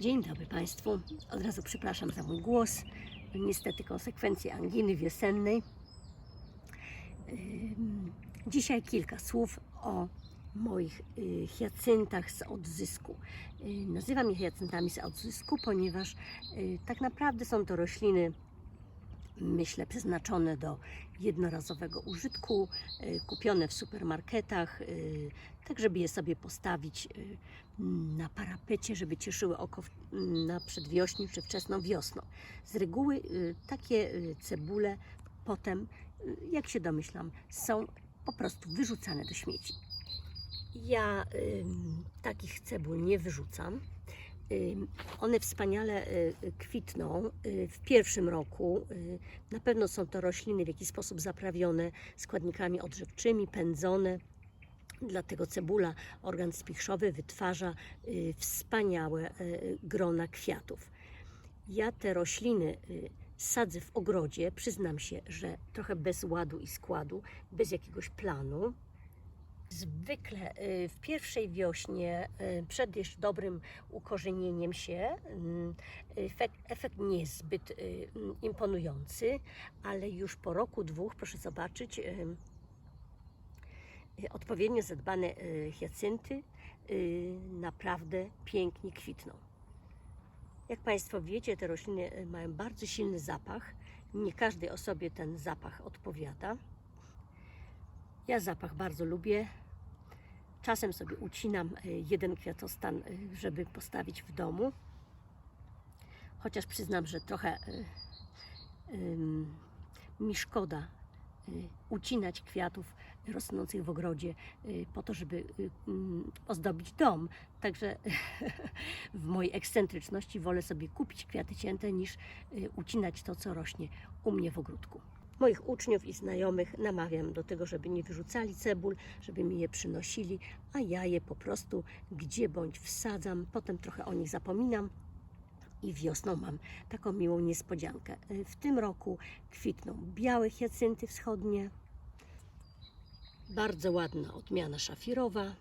Dzień dobry Państwu. Od razu przepraszam za mój głos. Niestety konsekwencje anginy wiosennej. Dzisiaj kilka słów o moich y, hiacyntach z odzysku. Y, Nazywam je hiacyntami z odzysku, ponieważ y, tak naprawdę są to rośliny, myślę, przeznaczone do jednorazowego użytku, y, kupione w supermarketach, y, tak żeby je sobie postawić y, na parapecie, żeby cieszyły oko na przedwiośniu czy wczesną wiosną. Z reguły y, takie y, cebule potem, y, jak się domyślam, są po prostu wyrzucane do śmieci. Ja ym, takich cebul nie wyrzucam. Ym, One wspaniale y, y, kwitną y, w pierwszym roku. Y, Na pewno są to rośliny w jakiś sposób zaprawione składnikami odżywczymi, pędzone. Dlatego cebula, organ spichrzowy, wytwarza y, wspaniałe y, grona kwiatów. Ja te rośliny y, sadzę w ogrodzie. Przyznam się, że trochę bez ładu i składu, bez jakiegoś planu. Zwykle y, w pierwszej wiośnie, y, przed jeszcze dobrym ukorzenieniem się, mm, efekt, efekt nie jest zbyt y, imponujący, ale już po roku, dwóch, proszę zobaczyć, y, y, odpowiednio zadbane y, hiacynty y, naprawdę pięknie kwitną. Jak Państwo wiecie, te rośliny y, mają bardzo silny zapach. Nie każdej osobie ten zapach odpowiada. Ja zapach bardzo lubię. Czasem sobie ucinam y, jeden kwiatostan, y, żeby postawić w domu. Chociaż przyznam, że trochę ym, mi szkoda ucinać kwiatów rosnących w ogrodzie po to, żeby mm, ozdobić dom. Także w mojej ekscentryczności wolę sobie kupić kwiaty cięte niż ucinać to, co rośnie u mnie w ogródku. Moich uczniów i znajomych namawiam do tego, żeby nie wyrzucali cebul, żeby mi je przynosili, a ja je po prostu gdzie bądź wsadzam, potem trochę o nich zapominam i wiosną mam taką miłą niespodziankę. Y, W tym roku kwitną białe hiacynty wschodnie, bardzo ładna odmiana szafirowa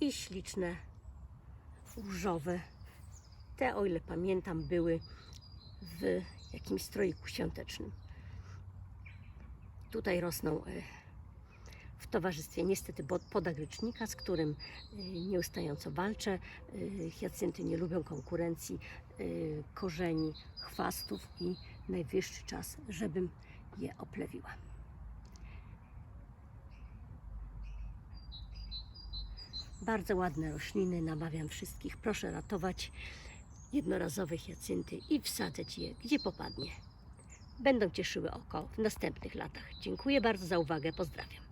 i śliczne różowe. Te, o ile pamiętam, były w jakimś stroiku świątecznym. Tutaj rosną e, w towarzystwie niestety podagrycznika, z którym e, nieustająco walczę. E, Hiacynty nie lubią konkurencji korzeni, chwastów i najwyższy czas, żebym je oplewiła. Bardzo ładne rośliny, namawiam wszystkich, proszę ratować jednorazowe hiacynty i wsadzać je gdzie popadnie. Będą cieszyły oko w następnych latach. Dziękuję bardzo za uwagę, pozdrawiam.